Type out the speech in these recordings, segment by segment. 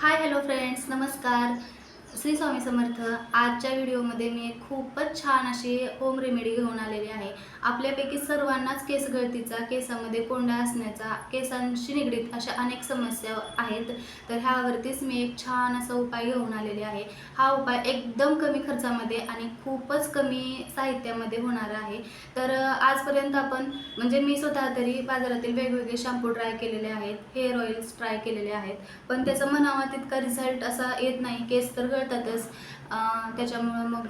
Hi hello friends नमस्कार श्री स्वामी समर्थ आजच्या व्हिडिओमध्ये मी एक खूपच छान अशी होम रेमेडी घेऊन आलेली आहे. आपल्यापैकी सर्वांनाच केस गळतीचा केसामध्ये कोंडा असण्याचा केसांशी निगडीत अशा अनेक समस्या आहेत. तर ह्यावरतीच मी एक छान असा उपाय घेऊन आलेले आहे. हा उपाय एकदम कमी खर्चामध्ये आणि खूपच कमी साहित्यामध्ये होणार आहे. तर आजपर्यंत आपण म्हणजे मी स्वतः तरी बाजारातील वेगवेगळे शॅम्पू ट्राय केलेले आहेत हेअर ऑइल्स ट्राय केलेले आहेत. पण त्याचा म्हणावा तितका रिझल्ट असा येत नाही. केस तर कळतातच. त्याच्यामुळं मग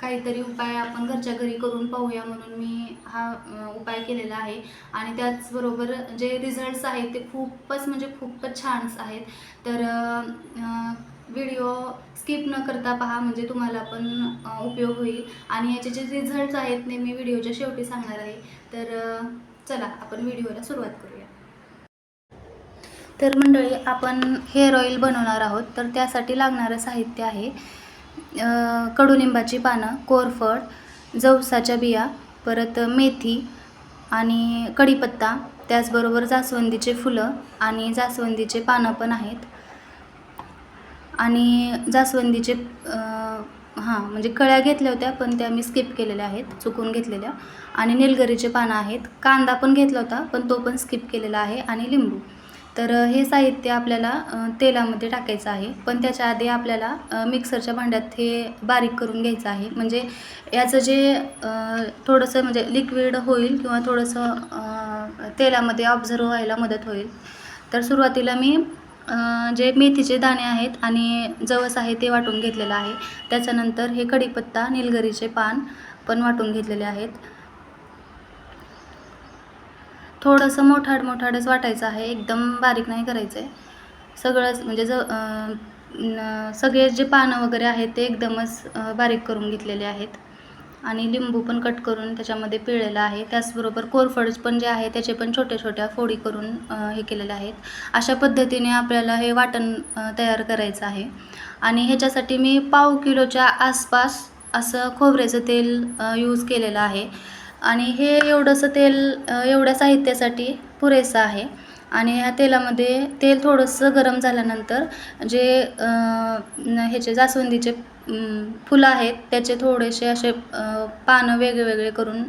काहीतरी उपाय आपण घरच्या घरी करून पाहूया म्हणून मी हा उपाय केलेला आहे. आणि त्याचबरोबर जे रिझल्ट्स आहेत ते खूपच म्हणजे खूपच छानच आहेत. तर व्हिडिओ स्किप न करता पहा म्हणजे तुम्हाला पण उपयोग होईल. आणि याचे जे रिझल्ट्स आहेत ते मी व्हिडिओच्या शेवटी सांगणार आहे. तर चला आपण व्हिडिओला सुरुवात करूया. तर मंडळी आपण हेअर ऑइल बनवणार आहोत. तर त्यासाठी लागणारं साहित्य आहे कडुलिंबाची पानं कोरफड जवसाच्या बिया परत मेथी आणि कढीपत्ता त्याचबरोबर जास्वंदीचे फुलं आणि जास्वंदीचे पानं पण आहेत. आणि जास्वंदीचे हां म्हणजे कळ्या घेतल्या होत्या पण त्या मी स्किप केलेल्या आहेत चुकून घेतलेल्या. आणि निलगरीचे पानं आहेत. कांदा पण घेतला होता पण तो पण स्किप केलेला आहे. आणि लिंबू. तर हे साहित्य आपल्याला तेलामध्ये टाकायचं आहे. पण त्याच्या आधी आपल्याला मिक्सरच्या भांड्यात हे बारीक करून घ्यायचं आहे. म्हणजे याचं जे थोडंसं म्हणजे लिक्विड होईल किंवा थोडंसं तेलामध्ये ऑब्झर्व व्हायला मदत होईल. तर सुरुवातीला मी जे मेथीचे दाणे आहेत आणि जवस आहे ते वाटून घेतलेलं आहे. त्याच्यानंतर हे कढीपत्ता निलगरीचे पान पण वाटून घेतलेले आहेत. थोडंसं मोठाड मोठाडच वाटायचं आहे. एकदम बारीक नाही करायचं आहे सगळंच म्हणजे ज सगळे जे पानं वगैरे आहेत ते एकदमच बारीक करून घेतलेले आहेत. आणि लिंबू पण कट करून त्याच्यामध्ये पिळलेलं आहे. त्याचबरोबर कोरफड पण जे आहे त्याचे पण छोट्या छोट्या फोडी करून हे केलेले आहेत. अशा पद्धतीने आपल्याला हे वाटण तयार करायचं आहे. आणि ह्याच्यासाठी मी पाव किलोच्या आसपास असं खोबऱ्याचं तेल यूज केलेलं आहे. आणि हे एवढंसं तेल एवढ्या साहित्यासाठी पुरेसं आहे. आणि ह्या तेलामध्ये तेल थोडंसं गरम झाल्यानंतर जे ह्याचे जास्वंदीचे फुलं आहेत त्याचे थोडेसे असे पानं वेगवेगळे करून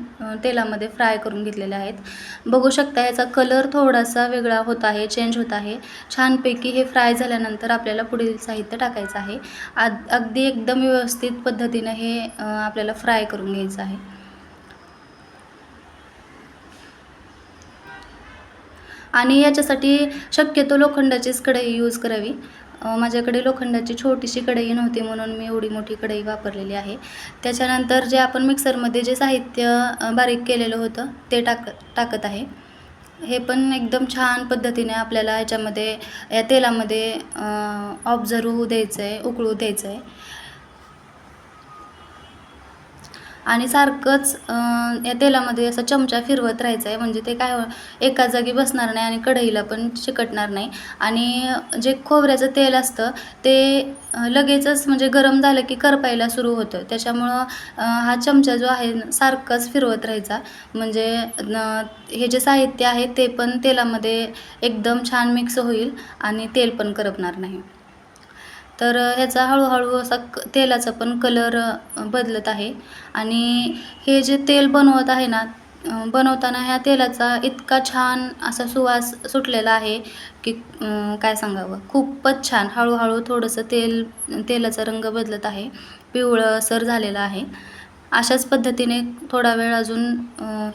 तेलामध्ये फ्राय करून घेतलेले आहेत. बघू शकता याचा कलर थोडासा वेगळा होत आहे चेंज होत आहे. छानपैकी हे फ्राय झाल्यानंतर आपल्याला पुढील साहित्य टाकायचं आहे. आद अगदी एकदम व्यवस्थित पद्धतीनं हे आपल्याला फ्राय करून घ्यायचं आहे. आणि याच्यासाठी शक्यतो लोखंडाचीच कढई यूज करावी. माझ्याकडे लोखंडाची छोटीशी कढई नव्हती म्हणून मी एवढी मोठी कढई वापरलेली आहे. त्याच्यानंतर जे आपण मिक्सरमध्ये जे साहित्य बारीक केलेलं होतं ते टाक टाकत आहे. हे पण एकदम छान पद्धतीने आपल्याला याच्यामध्ये या तेलामध्ये ऑब्झर्व होऊ द्यायचं आहे उकळू द्यायचं आहे आणि सारखंच या तेलामध्ये असं चमचा फिरवत राहायचं आहे म्हणजे ते काय हो- एका जागी बसणार नाही आणि कढईला पण चिकटणार नाही. आणि जे खोबऱ्याचं तेल असतं ते लगेचच म्हणजे गरम झालं की करपायला सुरू होतं. त्याच्यामुळं हा चमचा जो आहे सारखंच सारखाच फिरवत राहायचा. म्हणजे न- हे जे साहित्य आहे ते पण तेलामध्ये एकदम छान मिक्स होईल आणि तेल पण करपणार नाही. तर ह्याचा हळूहळू असा क तेलाचा पण कलर बदलत आहे. आणि हे जे तेल बनवत आहे ना बनवताना ह्या तेलाचा इतका छान असा सुवास सुटलेला आहे की काय सांगावं? खूपच छान. हळूहळू थोडंसं तेल तेलाचा रंग बदलत आहे. पिवळसर झालेला आहे. अशाच पद्धतीने थोडा वेळ अजून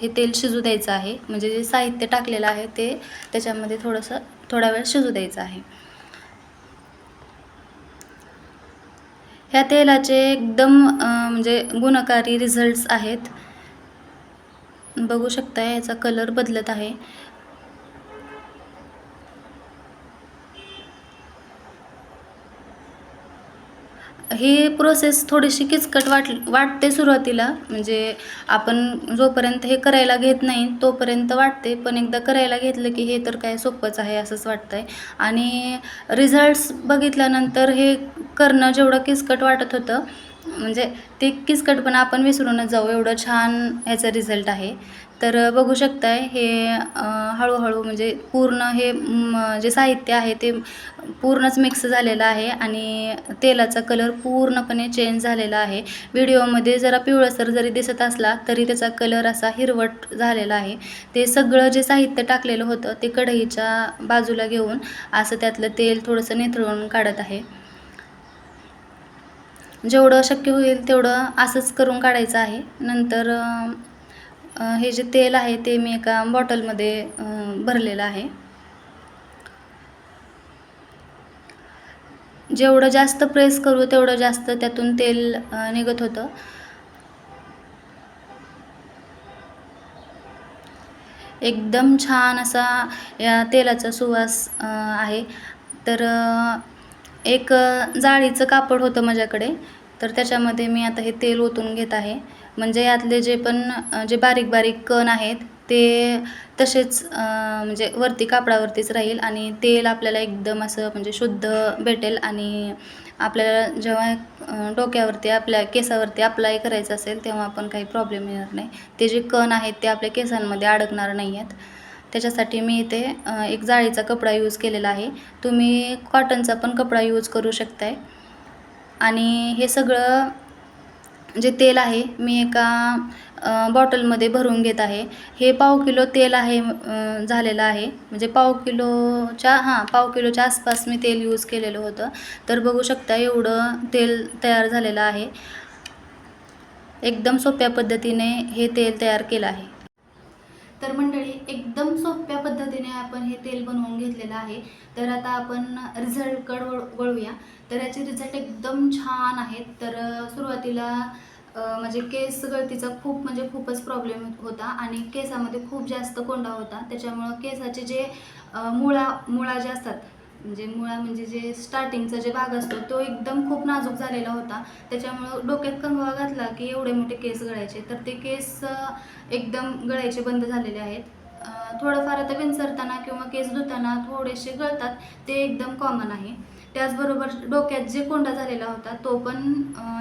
हे तेल शिजू द्यायचं आहे. म्हणजे जे साहित्य टाकलेलं आहे ते त्याच्यामध्ये थोडंसं थोडा वेळ शिजू द्यायचं आहे. ह्या तेलाचे एकदम म्हणजे गुणकारी रिझल्ट्स आहेत. बघू शकता याचा कलर बदलत आहे. ही प्रोसेस थोडीशी किचकट वाट वाटते सुरुवातीला. म्हणजे आपण जोपर्यंत हे करायला घेत नाही तोपर्यंत वाटते. पण एकदा करायला घेतलं की हे तर काय सोपंच आहे असंच वाटतं आहे आणि रिझल्ट्स बघितल्यानंतर हे करणं जेवढं किचकट वाटत होतं म्हणजे ते किचकटपणा आपण विसरूनच जाऊ. एवढं छान ह्याचा रिझल्ट आहे. तर बघू शकताय हे हळूहळू म्हणजे पूर्ण हे जे साहित्य आहे ते पूर्णच मिक्स झालेलं आहे आणि तेलाचा कलर पूर्णपणे चेंज झालेला आहे. व्हिडिओमध्ये जरा पिवळसर जरी दिसत असला तरी त्याचा कलर असा हिरवट झालेला आहे. ते सगळं जे साहित्य टाकलेलं होतं ते कढईच्या बाजूला घेऊन असं त्यातलं तेल थोडंसं निथळून काढत आहे. जेवढं शक्य होईल तेवढं असंच करून काढायचं आहे. नंतर हे जे तेल आहे ते मी एका बॉटलमध्ये भरलेलं आहे. जेवढं जास्त प्रेस करू तेवढं जास्त त्यातून तेल निघत होतं. एकदम छान असा या तेलाचा सुवास आहे. तर एक जाळीचं कापड होतं माझ्याकडे. तर त्याच्यामध्ये मी आता हे तेल ओतून घेत आहे. म्हणजे यातले जे पण जे बारीक बारीक कण आहेत ते तसेच म्हणजे वरती कापडावरतीच राहील आणि तेल आपल्याला एकदम असं म्हणजे शुद्ध भेटेल आणि आपल्याला जेव्हा डोक्यावरती आपल्या केसावरती अप्लाय करायचं असेल तेव्हा पण काही प्रॉब्लेम येणार नाही. ते जे कण आहेत ते आपल्या केसांमध्ये अडकणार नाही आहेत त्याच्यासाठी मी इथे एक जाळीचा कपडा यूज केलेला आहे. तुम्ही कॉटनचा पण कपडा यूज करू शकताय. आणि हे सगळं जे तेल आहे मी एका बॉटलमध्ये भरून घेत आहे. हे पाव किलो तेल आहे झालेलं आहे. म्हणजे पाव किलोच्या हां पाव किलोच्या आसपास मी तेल यूज केलेलं होतं. तर बघू शकता एवढं तेल तयार झालेलं आहे. एकदम सोप्या पद्धतीने हे तेल तयार केलं आहे. तर मंडळी एकदम सोप्या पद्धतीने आपण हे तेल बनवून घेतलेलं आहे. तर आता आपण रिझल्टकड वळूया. तर याचे रिझल्ट एकदम छान आहेत. तर सुरुवातीला म्हणजे केस गळतीचा खूप म्हणजे खूपच प्रॉब्लेम होता आणि केसामध्ये खूप जास्त कोंडा होता. त्याच्यामुळं केसाचे जे मुळा मुळा जे असतात म्हणजे मुळा म्हणजे जे स्टार्टिंगचा जे भाग असतो तो एकदम खूप नाजूक झालेला होता. त्याच्यामुळं डोक्यात कंगवा घातला की एवढे मोठे केस गळायचे. तर ते केस एकदम गळायचे बंद झालेले आहेत. थोडंफार आता विंचरताना किंवा केस धुताना थोडेसे गळतात ते एकदम कॉमन आहे. त्याचबरोबर डोक्यात जे कोंडा झालेला होता तो पण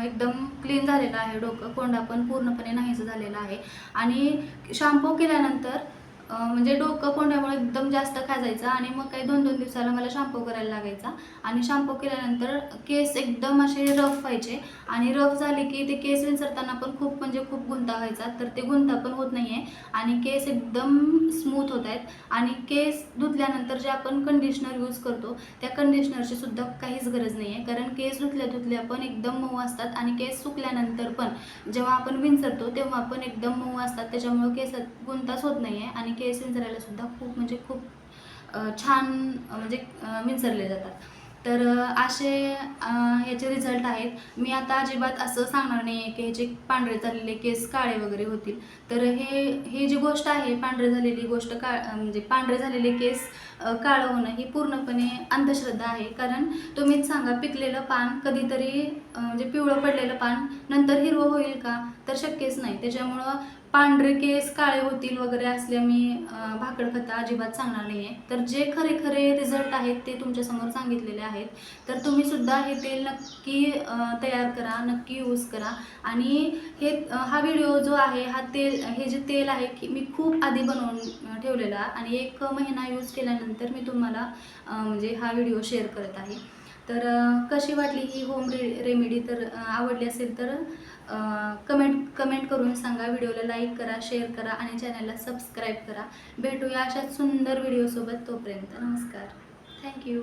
एकदम क्लीन झालेला आहे. डोकं कोंडा पण पूर्णपणे नाहीसं झालेला आहे. आणि शॅम्पू केल्यानंतर म्हणजे डोकं कोंड्यामुळे एकदम जास्त खाजायचं आणि मग काही दोन दोन दिवसाला मला शॅम्पू करायला लागायचा. आणि शॅम्पू केल्यानंतर केस एकदम असे रफ व्हायचे. आणि रफ झाले की ते केस विंचरताना पण खूप म्हणजे खूप गुंता व्हायचा. तर ते गुंता पण होत नाही आहे आणि केस एकदम स्मूथ होत आहेत. आणि केस धुतल्यानंतर जे आपण कंडिशनर यूज करतो त्या कंडिशनरची सुद्धा काहीच गरज नाही आहे कारण केस धुतल्या धुतल्या पण एकदम मऊ असतात. आणि केस सुकल्यानंतर पण जेव्हा आपण विंचरतो तेव्हा पण एकदम मऊ असतात. त्याच्यामुळं केसात गुंताच होत नाही आहे आणि केस विंचरायला सुद्धा खूप म्हणजे खूप छान म्हणजे विसरले विंचरले जातात. तर असे ह्याचे रिझल्ट आहेत. मी आता अजिबात असं सांगणार नाही आहे की ह्याचे पांढरे झालेले केस काळे वगैरे होतील. तर हे हे जी गोष्ट आहे पांढरे झालेली गोष्ट का म्हणजे पांढरे झालेले केस काळं होणं ही पूर्णपणे अंधश्रद्धा आहे. कारण तुम्हीच सांगा पिकलेलं पान कधीतरी म्हणजे पिवळं पडलेलं पान नंतर हिरवं होईल का? तर शक्यच नाही. त्याच्यामुळं पांढरे केस काळे होतील वगैरे असल्या मी भाकड खता अजिबात सांगणार नाही आहे तर जे खरे खरे रिझल्ट आहेत ते तुमच्यासमोर सांगितलेले आहेत. तर तुम्ही सुद्धा हे तेल नक्की तयार करा नक्की यूज करा. आणि हे हा व्हिडिओ जो आहे हा तेल हे जे तेल आहे की मी खूप आधी बनवून ठेवलेला आणि एक महिना यूज केल्यानंतर मी तुम्हाला म्हणजे हा व्हिडिओ शेअर करत आहे. तर कशी वाटली ही होम रे रेमेडी तर आवडली असेल तर कमेंट कमेंट करून सांगा व्हिडिओला लाईक करा शेअर करा आणि चॅनलला सबस्क्राईब करा. भेटूया अशाच सुंदर व्हिडिओसोबत तोपर्यंत. नमस्कार. थँक्यू